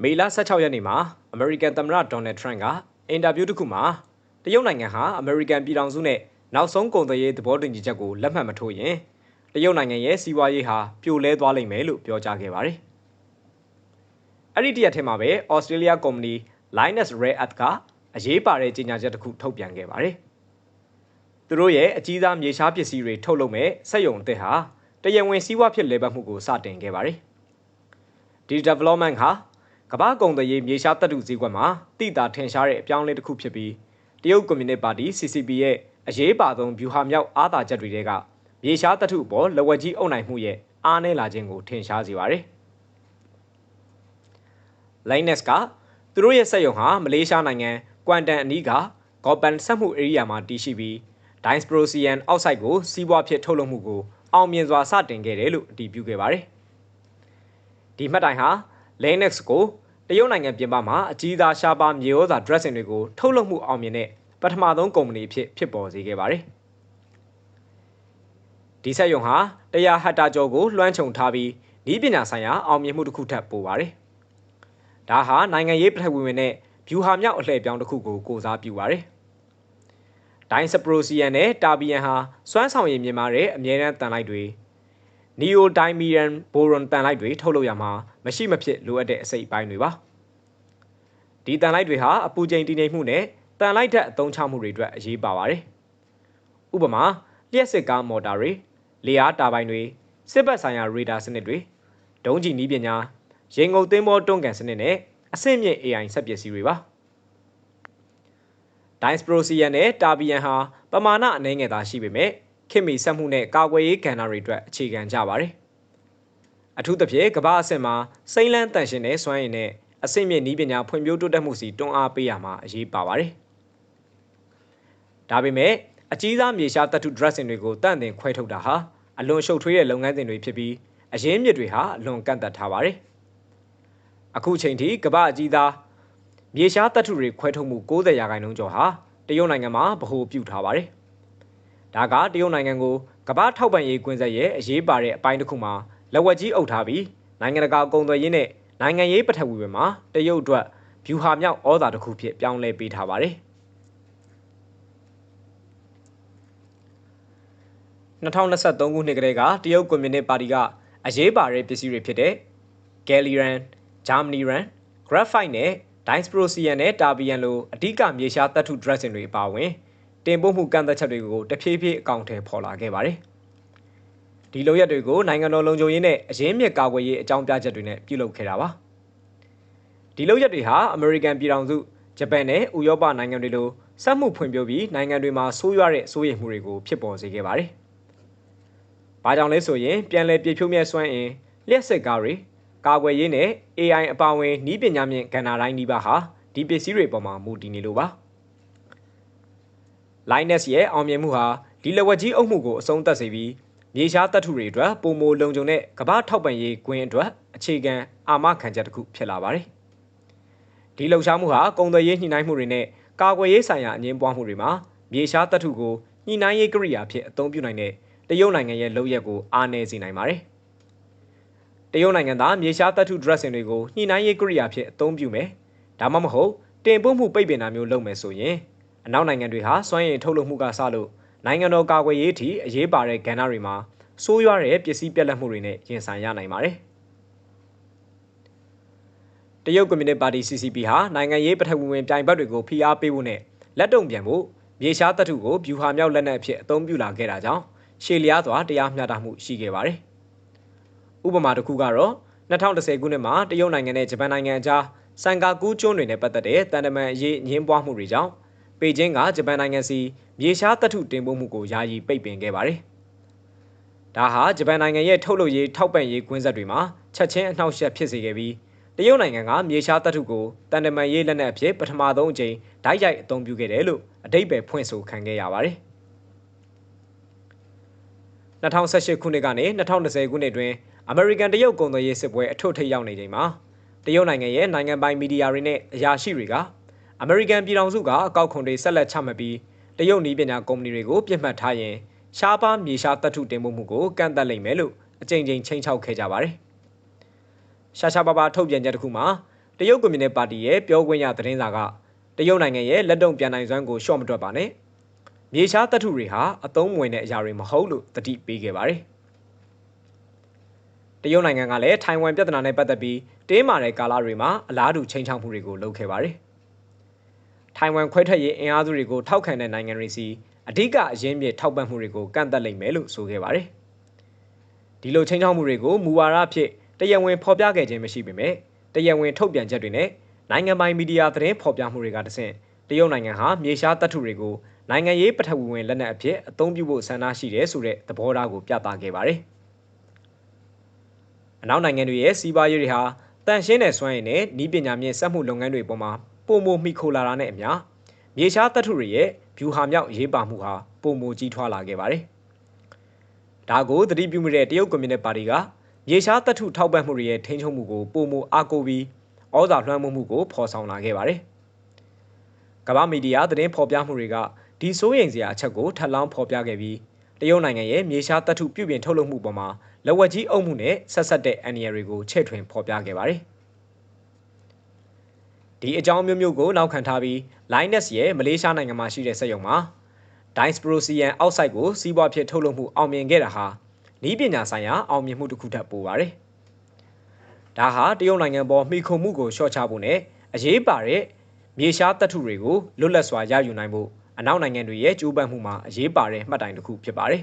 မေလ16ရက်နေ့မှာအမေရိကန်သမ္မတဒေါ်နယ်ထရန့်ကအင်တာဗျူးတစ်ခုမှာတရုတ်နိုင်ငံဟာအမေရိကန်ပြည်ထောင်စုနဲ့နောက်ဆုံးကုန်သွယ်ရေးသဘောတူညီချက်ကိုလက်မှတ်မထိုးရင်တရုတ်နိုင်ငံရဲ့စီးပွားရေးဟာပြိုလဲသွားလိမ့်မယ်လို့ပြောကြားခဲ့ပါတယ်။အဲ့ဒီတရက်ထဲမှာပဲဩစတြေးလျကုမ္ပဏီ Linus Rare Earth ကအရေးပါတဲ့ကြေညာချက်တစ်ခုထုတ်ပြန်ခဲ့ပါတယ်။သူတို့ရဲ့အကြီးစားမြေရှားပစ္စည်းတွေထုတ်လုပ်မဲ့စက်ရုံအသစ်ဟာတရဝင်စီးပွားဖြစ်လဲပတ်မှုကိုစတင်ခဲ့ပါတယ်။ဒီ development ဟာ ကမ္ဘာကုန်သွယ်ရေးမြေရှားတပ်တုစည်းကွက်မှာတိတာထင်ရှားတဲ့အပြောင်းအလဲတစ်ခုဖြစ်ပြီးတရုတ်ကွန်မြူနစ်ပါတီ CCP ရဲ့အရေးပါဆုံးဗျူဟာမြောက်အားသာချက်တွေကမြေရှားတပ်ထုအပေါ်လက်ဝက်ကြီးအုပ်နိုင်မှုရဲ့အားနည်းလာခြင်းကိုထင်ရှားစေပါတယ်။ Linus ကသူတို့ရဲ့စက်ရုံဟာမလေးရှားနိုင်ငံကွမ်တန်အနီးကဂေါ်ပန်စက်မှုဧရိယာမှာတည်ရှိပြီး Dysprosium အောက်ဆိုက်ကိုစီးပွားဖြစ်ထုတ်လုပ်မှုကိုအောင်မြင်စွာစတင်ခဲ့တယ်လို့အတည်ပြုခဲ့ပါတယ်။ဒီမှတ်တိုင်ဟာ Linux ကို တရုတ်နိုင်ငံပြင်ပမှာအကြီးသားရှားပါမြေဩဇာ dressing တွေကိုထုတ်လုပ်မှုအောင်မြင်တဲ့ပထမဆုံးကုမ္ပဏီဖြစ်ဖြစ်ပေါ်စေခဲ့ပါတယ်။ဒီဆက်ယုံဟာတရားဟတ်တာကျော်ကိုလွှမ်းခြုံထားပြီးဤပညာဆိုင်ရာအောင်မြင်မှုတစ်ခုထပ်ပိုပါတယ်။ဒါဟာနိုင်ငံရေးပထဝီဝင်နဲ့ဗျူဟာမြောက်အလှည့်ပြောင်းတစ်ခုကိုကိုစားပြုပါတယ်။ဒိုင်းစပရိုစီယန်နဲ့တာဘီယန်ဟာစွမ်းဆောင်ရည်မြင်မာတဲ့အမြဲတမ်းတန်လိုက်တွေ နီယိုဒိုင်မီယန်ဘိုရွန်တန်လိုက်တွေထုတ်လုပ်ရမှာမရှိမဖြစ်လိုအပ်တဲ့အစိတ်အပိုင်းတွေပါ။ဒီတန်လိုက်တွေဟာအပူချိန်တည်ငြိမ်မှုနဲ့တန်လိုက်တဲ့အသုံးချမှုတွေအတွက်အရေးပါပါတယ်။ဥပမာလျှက်စစ်ကားမော်တာတွေလေအားတာပိုင်တွေစစ်ဘက်ဆိုင်ရာရေဒါစနစ်တွေဒုံးကျည်နည်းပညာရေငုပ်သင်းမောတွန်းကန်စနစ်နဲ့အဆင့်မြင့် AI စက်ပစ္စည်းတွေပါဒိုင်းစပရိုစီယန်နဲ့တာဘီယန်ဟာပမာဏအနည်းငယ်သာရှိပေမဲ့ ခင်မီစက်မှုနဲ့ကာကွယ်ရေးကဏ္ဍတွေအတွက်အခြေခံကြပါတယ်အထူးသဖြင့်ကမ္ဘာအဆင့်မှာစိမ့်လန်းတန်ရှင်တဲ့စွမ်းရည်နဲ့အဆင့်မြင့်နည်းပညာဖွံ့ဖြိုးတိုးတက်မှုစီတွန်းအားပေးရမှာအရေးပါပါတယ်ဒါပေမဲ့အကြီးစားမြေရှားတတ်ထု dressing တွေကိုတန့်တင်ခွဲထုတ်တာဟာအလွန်ရှုပ်ထွေးတဲ့လုပ်ငန်းစဉ်တွေဖြစ်ပြီးအရင်းမြစ်တွေဟာအလွန်ကန့်သတ်ထားပါတယ်။အခုချိန်ထိကမ္ဘာအကြီးသားမြေရှားတတ်ထုတွေခွဲထုတ်မှု90ရာခိုင်နှုန်းကျော်ဟာတရုတ်နိုင်ငံမှာဗဟိုပြုထားပါတယ်။ ဒါကတရုတ်နိုင်ငံကိုကမ္ဘာထောက်ပံ့ရေးကွင်းဆက်ရဲ့အရေးပါတဲ့အပိုင်းတစ်ခုမှာလက်ဝက်ကြီးအုပ်ထားပြီးနိုင်ငံတကာကုန်သွယ်ရေးနဲ့နိုင်ငံရေးပထဝီတွေမှာတရုတ်အတွက်ဗျူဟာမြောက်ဩဇာတစ်ခုဖြစ်ပြောင်းလဲပေးထားပါတယ်။2023ခုနှစ်ကတည်းကတရုတ်ကွန်မြူနစ်ပါတီကအရေးပါတဲ့ပစ္စည်းတွေဖြစ်တဲ့ Gallium, Germanium, Graphite နဲ့ Dysprosium နဲ့ Terbium လိုအဓိကမြေရှားသတ္ထု dressing တွေပါဝင် တင်ပို့မှုကန့်သက်ချက်တွေကိုတဖြည်းဖြည်းအကောင့်ထဲပေါ်လာခဲ့ပါတယ်။ဒီလိုရက်တွေကိုနိုင်ငံတော်လုံခြုံရေးနဲ့အရင်းမြစ်ကာကွယ်ရေးအကြောင်းပြချက်တွေနဲ့ပြုလုပ်ခဲ့တာပါ။ဒီလိုရက်တွေဟာအမေရိကန်ပြည်ထောင်စုဂျပန်နဲ့ဥရောပနိုင်ငံတွေလိုစက်မှုဖွံ့ဖြိုးပြီးနိုင်ငံတွေမှာဆိုးရွားတဲ့စိုးရိမ်မှုတွေကိုဖြစ်ပေါ်စေခဲ့ပါတယ်။။ဘာကြောင့်လဲဆိုရင်ပြန်လည်ပြည့်ဖြိုးမြဲစွမ်းအင်လျှက်စစ်ကားတွေကာကွယ်ရေးနဲ့ AI အပါအဝင်ဤပညာမြင့်ကဏ္ဍတိုင်းဒီပါဟာဒီပစ္စည်းတွေပေါ်မှာမူတည်နေလို့ပါ။ Linus ရဲ့အောင်မြင်မှုဟာဒီလက်ဝက်ကြီးအုပ်မှုကိုအဆုံးသတ်စေပြီးမြေရှားတပ်ထုတွေအတွက်ပုံမိုလုံခြုံတဲ့ကမ္ဘာထောက်ပံ့ရေးကွင်းအတွက်အခြေခံအာမခံချက်တစ်ခုဖြစ်လာပါတယ်။ဒီလှုပ်ရှားမှုဟာကုန်သွယ်ရေးညှိနှိုင်းမှုတွေနဲ့ကာကွယ်ရေးဆိုင်ရာအငင်းပွားမှုတွေမှာမြေရှားတပ်ထုကိုညှိနှိုင်းရေးကိရိယာဖြစ်အသုံးပြုနိုင်တဲ့တရုတ်နိုင်ငံရဲ့လုပ်ရက်ကိုအားနည်းစေနိုင်ပါတယ်။တရုတ်နိုင်ငံသားမြေရှားသတ္ထု dressing တွေကိုညှိနှိုင်းရေးကိရိယာဖြစ်အသုံးပြုမယ်။ဒါမှမဟုတ်တင်ပို့မှုပိတ်ပင်တာမျိုးလုပ်မယ်ဆိုရင် အနောက်နိုင်ငံတွေဟာစွမ်းရည်ထုတ်လုပ်မှုကစလို့နိုင်ငံတော်ကာကွယ်ရေးအထိအရေးပါတဲ့ကဏ္ဍတွေမှာဆိုးရွားတဲ့ပစ္စည်းပြက်လက်မှုတွေနဲ့ရင်ဆိုင်ရနိုင်ပါတယ်။တရုတ်ကွန်မြူနစ်ပါတီ CCP ဟာနိုင်ငံရေးပထဝီဝင်ပြိုင်ဘက်တွေကိုဖိအားပေးဖို့နဲ့လက်တုံပြန်ဖို့မြေရှားတပ်ထုကိုဗျူဟာမြောက်လက်နက်အဖြစ်အသုံးပြုလာခဲ့တာကြောင့်ရှေ့လျားစွာတရားမျှတမှုရှိခဲ့ပါတယ်။ဥပမာတစ်ခုကတော့2010ခုနှစ်မှာတရုတ်နိုင်ငံနဲ့ဂျပန်နိုင်ငံအကြားစန်ကာကူးကျွန်းတွေနဲ့ပတ်သက်တဲ့တန်တမန်အရေးညှင်းပွားမှုတွေကြောင့် ပေကျင်းကဂျပန်နိုင်ငံစီမြေရှားတပ်ထုတင်ပို့မှုကိုယာယီပိတ်ပင်ခဲ့ပါတယ်။ဒါဟာဂျပန်နိုင်ငံရဲ့ထုတ်လုပ်ရေးထောက်ပံ့ရေးကွင်းဆက်တွေမှာချက်ချင်းအနှောက်အယှက်ဖြစ်စေခဲ့ပြီးတရုတ်နိုင်ငံကမြေရှားတပ်ထုကိုတန်တမန်ရေးလက်နက်အဖြစ်ပထမဆုံးအကြိမ်ဓာတ်ရိုက်အသုံးပြုခဲ့တယ်လို့အတိတ်ပဲဖွင့်ဆိုခံခဲ့ရပါတယ်။2018ခုနှစ်ကနေ2020ခုနှစ်တွင်အမေရိကန်တရုတ်ကုန်သွယ်ရေးစစ်ပွဲအထွတ်ထိပ်ရောက်နေချိန်မှာတရုတ်နိုင်ငံရဲ့နိုင်ငံပိုင်မီဒီယာတွေနဲ့အရာရှိတွေက အမေရိကန်ပြည်ထောင်စုကအကောက်ခွန်တွေဆက်လက်ချမှတ်ပြီးတရုတ်နည်းပညာကုမ္ပဏီတွေကိုပြစ်မှတ်ထားရင်ရှားပါးမြေရှားတပ်ထုတင်မှုမှုကိုကန့်သတ်လိမ့်မယ်လို့အကြိမ်ကြိမ်ချိန်ချောက်ခဲ့ကြပါတယ်။ရှားရှားပါးပါးထုတ်ပြန်ချက်တစ်ခုမှာတတရုတ်ကွန်မြူနစ်ပါတီရဲ့ပြောခွင့်ရသတင်းစာကတရုတ်နိုင်ငံရဲ့လက်တုံပြန်နိုင်စွမ်းကိုရှော့မတွက်ပါနဲ့မြေရှားတပ်ထုတွေဟာအသုံးမဝင်တဲ့အရာတွေမဟုတ်လို့တတိပေးခဲ့ပါတယ်တရုတ်နိုင်ငံကလည်းထိုင်ဝမ်ပြဿနာနဲ့ပတ်သက်ပြီးတင်းမာတဲ့ကာလတွေမှာအလားတူချိန်ချောက်မှုတွေကိုလုပ်ခဲ့ပါတယ် ထိုင်ဝမ်ခွဲထွက်ရေးအင်အားစုတွေကိုထောက်ခံတဲ့နိုင်ငံတွေစီအဓိကအရင်းမြစ်ထောက်ပံ့မှုတွေကိုကန့်သက်လိုက်မယ်လို့ဆိုခဲ့ပါတယ်ဒီလိုချိန်ချောက်မှုတွေကိုမူဝါဒဖြစ်တရားဝင်ဖော်ပြခဲ့ခြင်းမရှိပေမဲ့တရားဝင်ထုတ်ပြန်ချက်တွေနဲ့နိုင်ငံပိုင်မီဒီယာသတင်းဖော်ပြမှုတွေကတဆင့်တရုတ်နိုင်ငံဟာမြေရှားတပ်ထုတွေကိုနိုင်ငံရေးပထဝီဝင်လက်နက်အဖြစ်အသုံးပြုဖို့ဆန္ဒရှိတယ်ဆိုတဲ့သဘောထားကိုပြသခဲ့ပါတယ်။အနောက်နိုင်ငံတွေရဲ့စီးပွားရေးတွေဟာတန်ရှင်းတဲ့စွမ်းရည်နဲ့ဤပညာမြင့်စက်မှုလုပ်ငန်းတွေပေါ်မှာ ပုံမမိခိုလာတာနဲ့အမျှမြေရှားတပ်ထုတွေရဲ့ဗျူဟာမြောက်ရေးပါမှုဟာပုံမကြီးထွားလာခဲ့ပါတယ်။ဒါကိုသတိပြုမိတဲ့တရုတ်ကွန်မြူနစ်ပါတီကမြေရှားတပ်ထုထောက်ပံ့မှုတွေရဲ့ထိန်းချုပ်မှုကိုပုံမအားကိုပြီးဩဇာလွှမ်းမိုးမှုကိုဖော်ဆောင်လာခဲ့ပါတယ်။ကမ္ဘာမီဒီယာသတင်းဖော်ပြမှုတွေကဒီစိုးရိမ်စရာအချက်ကိုထပ်လောင်းဖော်ပြခဲ့ပြီးတရုတ်နိုင်ငံရဲ့မြေရှားတပ်ထုပြုပြင်ထုတ်လုပ်မှုပေါ်မှာလက်ဝက်ကြီးအုပ်မှုနဲ့ဆက်ဆက်တဲ့အန်နီယတွေကိုချဲ့ထွင်ဖော်ပြခဲ့ပါတယ်။ ဒီအကြောင်းမျိုးမျိုးကိုနောက်ခံထားပြီး Linus ရဲ့မလေးရှားနိုင်ငံမှာရှိတဲ့စက်ရုံမှာ Dysprosium အောက်ဆိုက်ကိုစီးပွားဖြစ်ထုတ်လုပ်မှုအောင်မြင်ခဲ့တာဟာဤပညာဆိုင်ရာအောင်မြင်မှုတစ်ခုထပ်ပိုပါတယ်။ဒါဟာတရုတ်နိုင်ငံပေါ်မှီခိုမှုကိုလျှော့ချဖို့နဲ့အရေးပါတဲ့မြေရှားတပ်ထုတွေကိုလွတ်လပ်စွာရယူနိုင်ဖို့အနောက်နိုင်ငံတွေရဲ့ကြိုးပမ်းမှုမှာအရေးပါတဲ့မှတ်တိုင်တစ်ခုဖြစ်ပါတယ်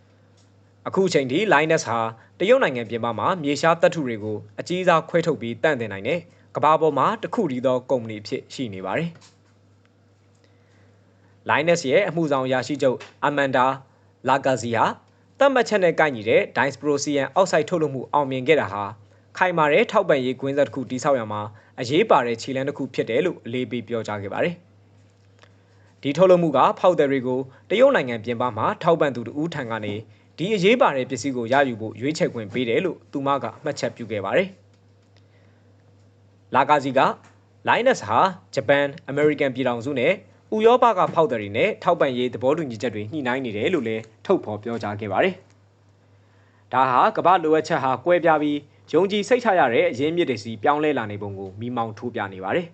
။အခုချိန်ထိ Linus ဟာတရုတ်နိုင်ငံပြင်ပမှာမြေရှားတပ်ထုတွေကိုအကြီးစားခွဲထုတ်ပြီးတန့်တင်နိုင်တဲ့ ကမ္ဘာပေါ်မှာတခုတည်းသောကုမ္ပဏီဖြစ်ရှိနေပါတယ်။ Linus ရဲ့အမှုဆောင်ရာရှိချုပ် Amanda Lagazi ဟာတတ်မှတ်ချက်နဲ့ကိုက်ညီတဲ့ Dysprosium အောက်ဆိုက်ထုတ်လုပ်မှုအောင်မြင်ခဲ့တာဟာခိုင်မာတဲ့ထောက်ပံ့ရေးကွင်းဆက်တစ်ခုတိစောက်ရမှာအရေးပါတဲ့ခြေလှမ်းတစ်ခုဖြစ်တယ်လို့အလေးပေးပြောကြားခဲ့ပါတယ်။ဒီထုတ်လုပ်မှုကဖောက်တယ်တွေကိုတရုတ်နိုင်ငံပြင်ပမှာထောက်ပံ့သူတဦးထံကနေဒီအရေးပါတဲ့ပစ္စည်းကိုရယူဖို့ရွေးချယ်ခွင့်ပေးတယ်လို့သူမကအမှတ်ချက်ပြုခဲ့ပါတယ်။ လာကာစီက Linus ဟာဂျပန်အမေရိကန်ပြည်ထောင်စုနဲ့ဥရောပကဖောက်တယ်တွေနဲ့ထောက်ပံ့ရေးသဘောတူညီချက်တွေညှိနှိုင်းနေတယ်လို့လည်းထုတ်ဖော်ပြောကြားခဲ့ပါတယ်။ဒါဟာကမ္ဘာလိုအပ်ချက်ဟာကွဲပြားပြီးယုံကြည်စိတ်ချရတဲ့အရင်းမြစ်တွေစီပြောင်းလဲလာနေပုံကိုမိမောင်းထိုးပြနေပါတယ်။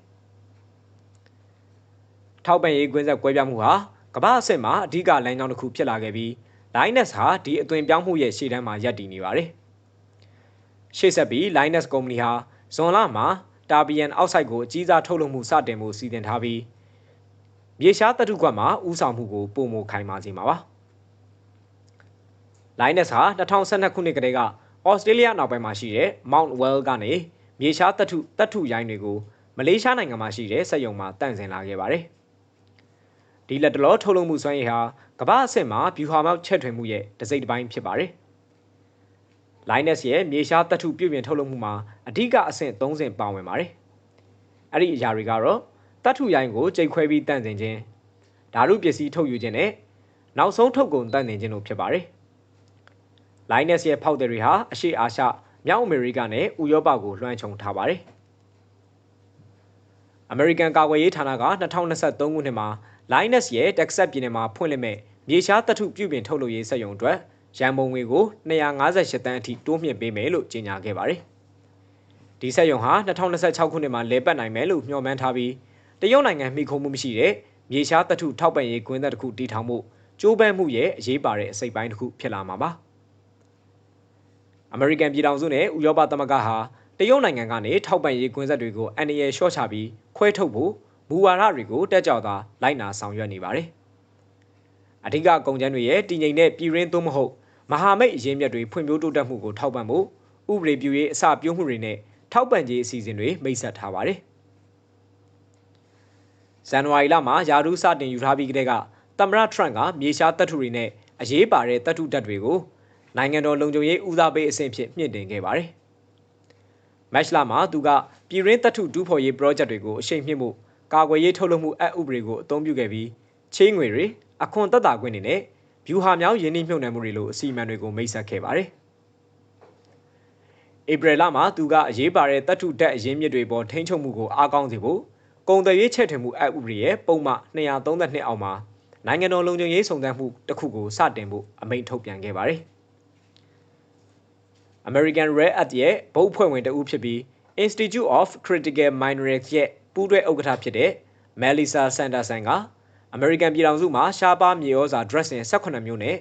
ထောက်ပံ့ရေးကွင်းဆက်ကွဲပြားမှုဟာကမ္ဘာအဆင့်မှာအဓိကလမ်းကြောင်းတစ်ခုဖြစ်လာခဲ့ပြီး Linus ဟာဒီအသွင်ပြောင်းမှုရဲ့ရှေ့တန်းမှာရပ်တည်နေပါတယ်။ရှေ့ဆက်ပြီး Linus ကုမ္ပဏီဟာဇွန်လမှာ တာဘီယန်အောက်ဆိုက်ကိုအကြီးစားထုတ်လုပ်မှုစတင်မှုစီစဉ်ထားပြီးမြေရှားတတုကွက်မှာဥဆောင်မှုကိုပုံမခိုင်မာစေမှာပါ။ Linus ဟာ2012ခုနှစ်ကတည်းကဩစတြေးလျနောက်ပိုင်းမှာရှိတဲ့ Mount Well ကနေမြေရှားတတုတတုရိုင်းတွေကိုမလေးရှားနိုင်ငံမှာရှိတဲ့စက်ရုံမှာတန့်စင်လာခဲ့ပါတယ်။ဒီလက်တလောထုတ်လုပ်မှုစွမ်းရည်ဟာကမ္ဘာအဆင့်မှာဗျူဟာမောက်ချက်ထွင်မှုရဲ့တစိမ့်တစ်ပိုင်းဖြစ်ပါတယ်။ Linus ရဲ့မြေရှားတတုပြုပြင်ထုတ်လုပ်မှုမှာအဓိကအဆင့်၃ဆင့်ပါဝင်ပါတယ်။အဲ့ဒီအရာတွေကတော့တတ်ထုရိုင်းကိုကြိတ်ခွဲပြီးတန့်စင်ခြင်းဓာတုပစ္စည်းထုတ်ယူခြင်းနဲ့နောက်ဆုံးထုတ်ကုန်တန့်စင်ခြင်းတို့ဖြစ်ပါတယ်။ Linus ရဲ့ဖောက်တယ်တွေဟာအရှိအာရှမြောက်အမေရိကနဲ့ဥရောပကိုလွှမ်းခြုံထားပါတယ်။ American ကာကွယ်ရေးဌာနက2023ခုနှစ်မှာ Linus ရဲ့ Texas ပြည်နယ်မှာဖွင့်လှစ်မဲ့မြေရှားတထုပြုပြင်ထုတ်လုပ်ရေးစက်ရုံအတွက် ရန်ပုံငွေကို258တန်းအထိတိုးမြှင့်ပေးမယ်လို့ကြေညာခဲ့ပါတယ်။ဒီစက်ရုံဟာ2026ခုနှစ်မှာလဲပတ်နိုင်မယ်လို့မျှော်မှန်းထားပြီးတရုတ်နိုင်ငံမိခုံမှုမရှိတဲ့မြေရှားတထုထောက်ပံ့ရေးကွင်းသက်တစ်ခုတည်ထောင်မှုကြိုးပမ်းမှုရဲ့အရေးပါတဲ့အစိတ်ပိုင်းတစ်ခုဖြစ်လာမှာပါ။ American ပြည်ထောင်စုနဲ့ဥရောပသမဂ္ဂဟာတရုတ်နိုင်ငံကနေထောက်ပံ့ရေးကွင်းဆက်တွေကိုအန်ရယ်ရှော့ချပြီးခွဲထုတ်ဖို့မူဝါဒတွေကိုတက်ကြွသာလိုက်နာဆောင်ရွက်နေပါတယ်။ အဓိကကုန်ကျန်းတွေရဲ့တည်ငြိမ်တဲ့ပြည်ရင်းသို့မဟုတ်မဟာမိတ်အရင်းမြစ်တွေဖွံ့ဖြိုးတိုးတက်မှုကိုထောက်ပံ့ဖို့ဥပဒေပြုရေးအစပြုမှုတွေနဲ့ထောက်ပံ့ခြင်းအစီအစဉ်တွေမိတ်ဆက်ထားပါတယ်။ဇန်နဝါရီလမှာယာရုစတင်ယူထားပြီးကတည်းကသမ္မတထရန့်ကမြေရှားတပ်ထုတွေနဲ့အရေးပါတဲ့တပ်ထုတပ်တွေကိုနိုင်ငံတော်လုံခြုံရေးဦးစားပေးအဆင့်ဖြစ်မြင့်တင်ခဲ့ပါတယ်။မက်လမှာသူကပြည်ရင်းတပ်ထုဒူးဖော်ရေး project တွေကိုအရှိန်မြင့်မှုကာကွယ်ရေးထုတ်လုပ်မှုအဥပဒေကိုအသုံးပြုခဲ့ပြီးချင်းငွေတွေ အခွန်သက်သာခွင့်တွေနဲ့ဗျူဟာမြောင်းယင်းနှိမ့်မြုပ်နှံမှုတွေလိုအစီအမံတွေကိုမိတ်ဆက်ခဲ့ပါတယ်။ဧပြီလမှာသူကအရေးပါတဲ့တပ်ထုတက်အရင်းမြစ်တွေပေါ်ထိန်းချုပ်မှုကိုအားကောင်းစေဖို့ကုန်သွယ်ရေးချဲ့ထွင်မှုအဥပဒေရဲ့ပုံမှ232အောက်မှာနိုင်ငံတော်လုံခြုံရေးစုံစမ်းမှုတစ်ခုကိုစတင်ဖို့အမိန့်ထုတ်ပြန်ခဲ့ပါတယ်။ American Red Act ရဲ့ဗုတ်ဖွဲ့ဝင်တဦးဖြစ်ပြီး Institute of Critical Minerals ရဲ့ပူးတွဲဥက္ကဋ္ဌဖြစ်တဲ့ Melissa Sanderson က အမေရိကန်ပြည်ထောင်စုမှာရှားပါမြေဩဇာ dressing 18မျိုးနဲ့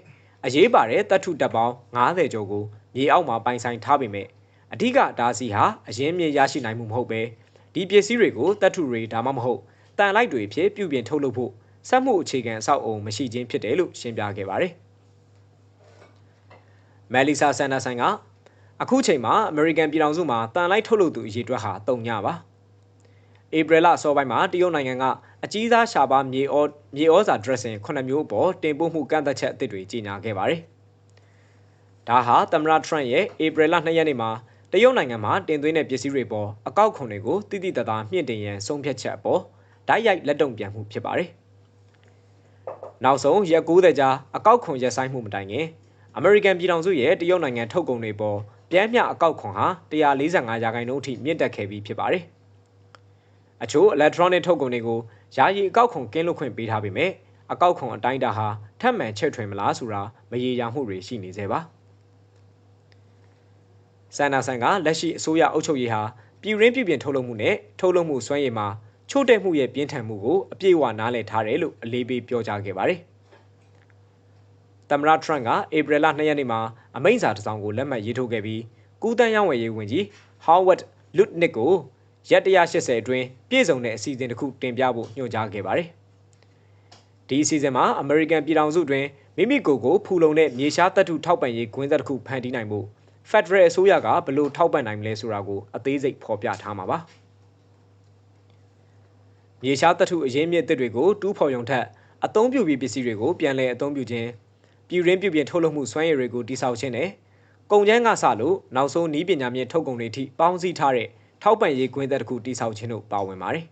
အရေးပါတဲ့တပ်ထုတပ်ပေါင်း90ကျော်ကိုမြေအောက်မှာပိုင်ဆိုင်ထားပေမဲ့အဓိကဒါစီဟာအရင်မြေရရှိနိုင်မှုမဟုတ်ပဲဒီပစ္စည်းတွေကိုတပ်ထုတွေဒါမှမဟုတ်တန်လိုက်တွေဖြစ်ပြုပြင်ထုတ်လုပ်ဖို့စက်မှုအခြေခံအဆောက်အုံမရှိခြင်းဖြစ်တယ်လို့ရှင်းပြခဲ့ပါတယ်။မယ်လီဆာဆန်ဒါဆန်ကအခုချိန်မှာအမေရိကန်ပြည်ထောင်စုမှာတန်လိုက်ထုတ်လုပ်သူအရေအတွက်ဟာတုံညပါ။ဧပြီလအစောပိုင်းမှာတရုတ်နိုင်ငံက အကြီးစားရှားပါမြေဩမြေဩဇာ dressing 9မျိုးအပေါ်တင်ပို့မှုကန့်သက်ချက်အသစ်တွေကြီးညာခဲ့ပါတယ်။ဒါဟာသမ္မတထရန့်ရဲ့ဧပြီလ2ရက်နေ့မှာတရုတ်နိုင်ငံမှာတင်သွင်းတဲ့ပစ္စည်းတွေပေါ်အကောက်ခွန်တွေကိုတိတိတသားမြင့်တင်ရန်ဆုံးဖြတ်ချက်အပေါ်ဓာတ်ရိုက်လက်တုံပြန်မှုဖြစ်ပါတယ်။နောက်ဆုံးရက်90ကြာအကောက်ခွန်ရက်ဆိုင်မှုမတိုင်ခင်အမေရိကန်ပြည်ထောင်စုရဲ့တရုတ်နိုင်ငံထုတ်ကုန်တွေပေါ်ပြန်မြအကောက်ခွန်ဟာ145ရာခိုင်နှုန်းအထိမြင့်တက်ခဲ့ပြီးဖြစ်ပါတယ်။အချို့ electronic ထုတ်ကုန်တွေကို ယာယီအကောက်ခွန်ကင်းလွတ်ခွင့်ပေးထားပေမဲ့အကောက်ခွန်အတိုင်းအတာဟာထပ်မံချဲ့ထွင်မလားဆိုတာမရေရာမှုတွေရှိနေသေးပါဆန်နာဆန်ကလက်ရှိအစိုးရအုပ်ချုပ်ရေးဟာပြည်ရင်းပြည်ပြင်ထုတ်လုပ်မှုနဲ့ထုတ်လုပ်မှုစွမ်းရည်မှာချို့တဲ့မှုရဲ့ပြင်းထန်မှုကိုအပြည့်အဝနားလည်ထားတယ်လို့အလေးပေးပြောကြားခဲ့ပါတယ်။သမ္မတထရန့်ကဧပြီလ2ရက်နေ့မှာအမိန့်စာတစ်စောင်ကိုလက်မှတ်ရေးထိုးခဲ့ပြီးကူးတန်းရောင်းဝယ်ရေးဝန်ကြီး Howard Lutnick ကို ရက်180အတွင်းပြည့်စုံတဲ့အစီအစဉ်တစ်ခုတင်ပြဖို့ညွှန်ကြားခဲ့ပါတယ်။ဒီအစီအစဉ်မှာအမေရိကန်ပြည်ထောင်စုတွင်မိမိကိုယ်ကိုဖူလုံတဲ့မြေရှားတပ်ထုထောက်ပံ့ရေးကွင်းဆက်တစ်ခုဖန်တီးနိုင်ဖို့ဖက်ဒရယ်အစိုးရကဘလို့ထောက်ပံ့နိုင်မလဲဆိုတာကိုအသေးစိတ်ဖော်ပြထားမှာပါ။မြေရှားတပ်ထုအရင်းမြစ်တစ်တွေကိုတူးဖော်ရုံထက်အသုံးပြုပြီးပစ္စည်းတွေကိုပြန်လည်အသုံးပြုခြင်းပြည်ရင်းပြုပြင်ထုတ်လုပ်မှုစွမ်းရည်တွေကိုတိစောက်ခြင်းနဲ့ကုန်ကျန်းကစလို့နောက်ဆုံးဤပညာမြင့်ထုတ်ကုန်တွေထိပေါင်းစည်းထားတဲ့ ထောက်ပံ့ရေးကွင်းသက်တစ်ခုတိစောက်ခြင်းတို့ပါဝင်ပါတယ်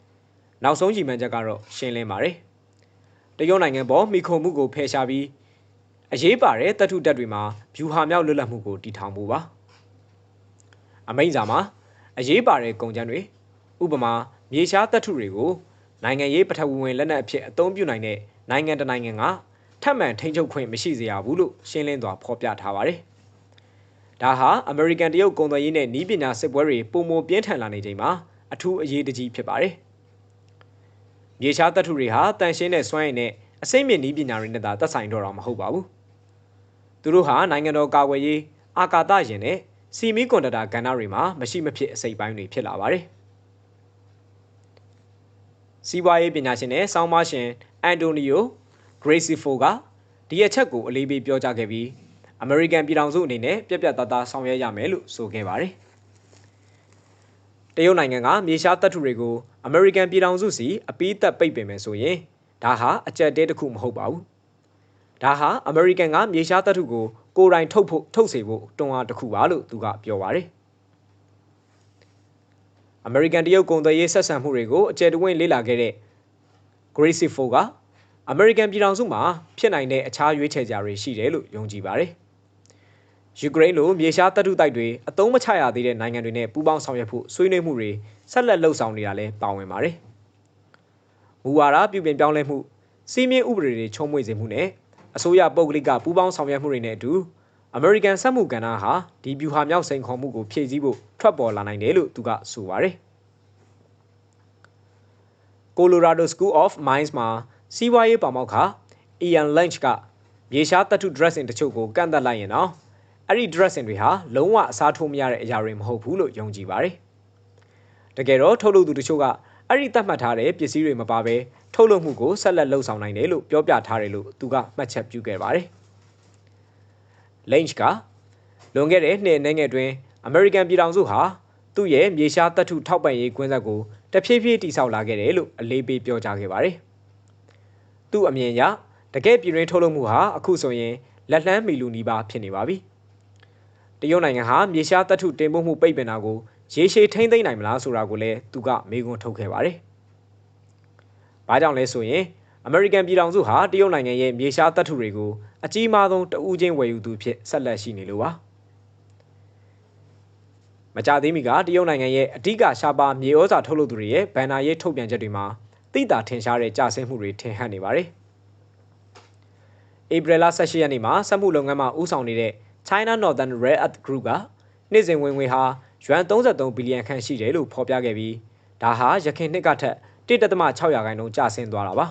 ။နောက်ဆုံးကြီးမှန်းချက်ကတော့ရှင်းလင်းပါတယ်။တရုတ်နိုင်ငံပေါ်မိခုံမှုကိုဖယ်ရှားပြီးအရေးပါတဲ့တပ်ထုတပ်တွေမှာဗျူဟာမြောက်လွတ်လပ်မှုကိုတည်ထောင်မှုပါ။အမိန့်စာမှာအရေးပါတဲ့ကုန်ကျန်းတွေဥပမာမြေရှားတပ်ထုတွေကိုနိုင်ငံရေးပထဝီဝင်လက်နက်အဖြစ်အသုံးပြုနိုင်တဲ့နိုင်ငံတနိုင်ငံကထပ်မံထိန်းချုပ်ခွင့်မရှိစေရဘူးလို့ရှင်းလင်းစွာဖော်ပြထားပါတယ်။ ဒါဟာအမေရိကန်တရုတ်ကုန်သွယ်ရေးနဲ့နီးပညာစစ်ပွဲတွေပုံမပြင်းထန်လာနေချိန်မှာအထူးအရေးတကြီးဖြစ်ပါတယ်။မြေရှားတပ်ထုတွေဟာတန်ရှင်းတဲ့စွမ်းရည်နဲ့အစိမ့်မြင့်နီးပညာတွေနဲ့သာသက်ဆိုင်တော့တာမဟုတ်ပါဘူး။သူတို့ဟာနိုင်ငံတော်ကာကွယ်ရေးအာကာသယာဉ်နဲ့စီမီကွန်ဒတာကဏ္ဍတွေမှာမရှိမဖြစ်အစိပ်ပိုင်းတွေဖြစ်လာပါတယ်။စီးပွားရေးပညာရှင်နဲ့ဆောင်းပါရှင်အန်တိုနီယိုဂရေးစီဖိုကဒီအချက်ကိုအလေးပေးပြောကြားခဲ့ပြီး အမေရိကန်ပြည်ထောင်စုအနေနဲ့ပြက်ပြက်သားသားဆောင်ရွက်ရမယ်လို့ဆိုခဲ့ပါတယ်။တရုတ်နိုင်ငံကမြေရှားတပ်ထုတွေကိုအမေရိကန်ပြည်ထောင်စုစီအပီးသက်ပိတ်ပင်မယ်ဆိုရင်ဒါဟာအကြက်တဲတစ်ခုမဟုတ်ပါဘူး။ဒါဟာအမေရိကန်ကမြေရှားတပ်ထုကိုကိုယ်တိုင်ထုတ်ဖို့ထုတ်စေဖို့တွန်းအားတစ်ခုပါလို့သူကပြောပါတယ်။အမေရိကန်တရုတ်ကုန်သွယ်ရေးဆက်ဆံမှုတွေကိုအကျယ်တဝင့်လေ့လာခဲ့တဲ့ Gracie Fo ကအမေရိကန်ပြည်ထောင်စုမှာဖြစ်နိုင်တဲ့အခြားရွေးချယ်ကြတွေရှိတယ်လို့ယုံကြည်ပါတယ်။ ယူကရိန်းလိုမြေရှားတပ်ထုတိုက်တွေအသုံးမချရသေးတဲ့နိုင်ငံတွေနဲ့ပူးပေါင်းဆောင်ရွက်ဖို့ဆွေးနွေးမှုတွေဆက်လက်လှုပ်ဆောင်နေတာလည်းပါဝင်ပါတယ်။မူဝါဒပြုပြင်ပြောင်းလဲမှုစီးမြင့်ဥပဒေတွေချုံးမွေစေမှုနဲ့အစိုးရပုဂ္ဂလိကပူးပေါင်းဆောင်ရွက်မှုတွေနဲ့အတူအမေရိကန်စက်မှုကဏ္ဍဟာဒီဗျူဟာမြောက်စိန်ခေါ်မှုကိုဖြည့်ဆည်းဖို့ထွက်ပေါ်လာနိုင်တယ်လို့သူကဆိုပါတယ်။ Colorado School of Mines မှာစီးပွားရေးပါမောက္ခ Ian Lynch ကမြေရှားတတု dressing တချို့ကိုကန့်သက်လိုက်ရင်တော့ အဲ့ဒီ dressing တွေဟာလုံးဝအစားထိုးမရတဲ့အရာတွေမဟုတ်ဘူးလို့ယုံကြည်ပါတယ်။တကယ်တော့ထုတ်လုပ်သူတချို့ကအဲ့ဒီသတ်မှတ်ထားတဲ့ပစ္စည်းတွေမပါဘဲထုတ်လုပ်မှုကိုဆက်လက်လှုပ်ဆောင်နိုင်တယ်လို့ပြောပြထားတယ်လို့သူကမှတ်ချက်ပြုခဲ့ပါတယ်။ Lynch ကလွန်ခဲ့တဲ့နှစ်နိုင်ငံတွင်အမေရိကန်ပြည်ထောင်စုဟာသူ့ရဲ့မြေရှားတပ်ထုထောက်ပံ့ရေးကွင်းဆက်ကိုတဖြည်းဖြည်းတိစောက်လာခဲ့တယ်လို့အလေးပေးပြောကြားခဲ့ပါတယ်။သူ့အမြင်အရတကယ်ပြည်ရင်းထုတ်လုပ်မှုဟာအခုဆိုရင်လက်လန်းမီလူနီးပါးဖြစ်နေပါပြီ။ တရုတ်နိုင်ငံဟာမြေရှားတပ်ထုတင်ပို့မှုပိတ်ပင်တာကိုရေရှည်ထိမ့်သိမ့်နိုင်မလားဆိုတာကိုလည်းသူကမေးခွန်းထုတ်ခဲ့ပါတယ်။ဘာကြောင့်လဲဆိုရင်အမေရိကန်ပြည်ထောင်စုဟာတရုတ်နိုင်ငံရဲ့မြေရှားတပ်ထုတွေကိုအကြီးမားဆုံးတဦးချင်းဝယ်ယူသူဖြစ်ဆက်လက်ရှိနေလို့ပါမကြသေးမီကတရုတ်နိုင်ငံရဲ့အဓိကရှားပါမြေဩဇာထုတ်လုပ်သူတွေရဲ့ဘန်နာရေးထုတ်ပြန်ချက်တွေမှာသိတာထင်ရှားတဲ့ကြဆင်းမှုတွေထင်ဟပ်နေပါတယ်။ဧပြီလ18ရက်နေ့မှာစက်မှုလုပ်ငန်းမှာဦးဆောင်နေတဲ့ China Northern Rare Earth Group ကနေ့စဉ်ဝင်ငွေဟာယွမ်33ဘီလီယံခန့်ရှိတယ်လို့ဖော်ပြခဲ့ပြီးဒါဟာရခိုင်နှစ်ကထက်1.6ရာခိုင်နှုန်းကျဆင်းသွားတာပါ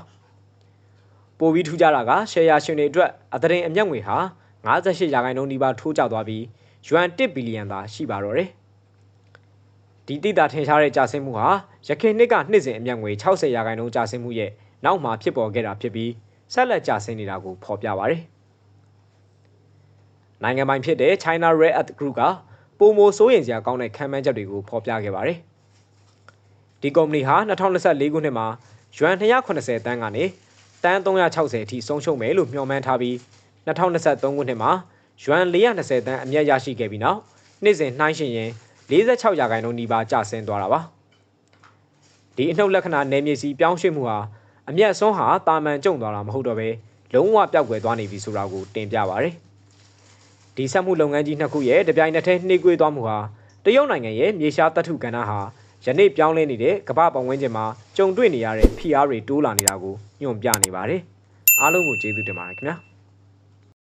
ပိုပြီးထူးခြားတာကရှယ်ယာရှင်တွေအတွက်အသရင်အမျက်ငွေဟာ58ရာခိုင်နှုန်းနီးပါးထိုးကျသွားပြီးယွမ်1ဘီလီယံသာရှိပါတော့တယ်ဒီတိတာထင်ရှားတဲ့ကျဆင်းမှုဟာရခိုင်နှစ်ကနှစ်စဉ်အမျက်ငွေ60ရာခိုင်နှုန်းကျဆင်းမှုရဲ့နောက်မှာဖြစ်ပေါ်ခဲ့တာဖြစ်ပြီးဆက်လက်ကျဆင်းနေတာကိုဖော်ပြပါတယ် နိုင်ငံပိုင်ဖြစ်တဲ့ China Rare Earth Group ကပုံမိုစိုးရင်စရာကောင်းတဲ့ခံမှန်းချက်တွေကိုဖော်ပြခဲ့ပါတယ်။ဒီကုမ္ပဏီဟာ2024ခုနှစ်မှာယွမ်280တန်းကနေတန်း360အထိဆုံးရှုံးမယ်လို့မျှော်မှန်းထားပြီး2023ခုနှစ်မှာယွမ်420တန်းအမြတ်ရရှိခဲ့ပြီးနောက်နှစ်စဉ်နှိုင်းယှဉ်ရင်46ရာခိုင်နှုန်းနီးပါးကျဆင်းသွားတာပါ။ဒီအနှုတ်လက္ခဏာနယ်မြေစီပြောင်းရွှေ့မှုဟာအမျက်ဆုံးဟာတာမန်ကျုံသွားတာမဟုတ်တော့ဘဲလုံးဝပျောက်ကွယ်သွားနေပြီဆိုတာကိုတင်ပြပါရယ်။ ဒီစက်မှုလုပ်ငန်းကြီးနှစ်ခုရဲ့တပြိုင်နက်တည်းနှိကွေးသွားမှုဟာတရုတ်နိုင်ငံရဲ့မြေရှားတပ်ထုကဏ္ဍဟာယနေ့ပြောင်းလဲနေတဲ့ကမ္ဘာပတ်ဝန်းကျင်မှာကြုံတွေ့နေရတဲ့ဖိအားတွေတိုးလာနေတာကိုညွှန်ပြနေပါတယ်။အားလုံးကိုကျေးဇူးတင်ပါတယ်ခင်ဗျာ။